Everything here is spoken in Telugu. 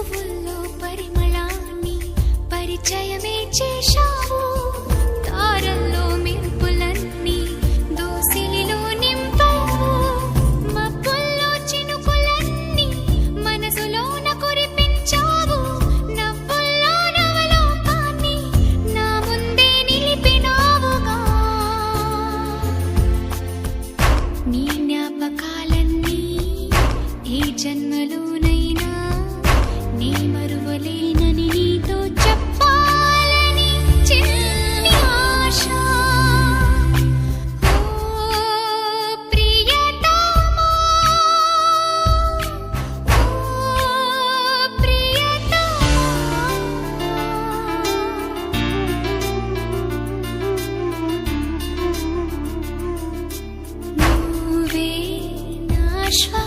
పువ్వుల్లో పరిమళాన్ని పరిచయమే చేశావు. తారల్లో మెరుపులన్నీ దోసిలిలో నింపావు. మబ్బుల్లో చినుకులన్నీ మనసులోన కురిపించావు. నవ్వుల్లో నవలోకాన్ని నా ముందే నిలిపినావుగా. నీ జ్ఞాపకాలన్నీ ఈ జన్మలో Hush.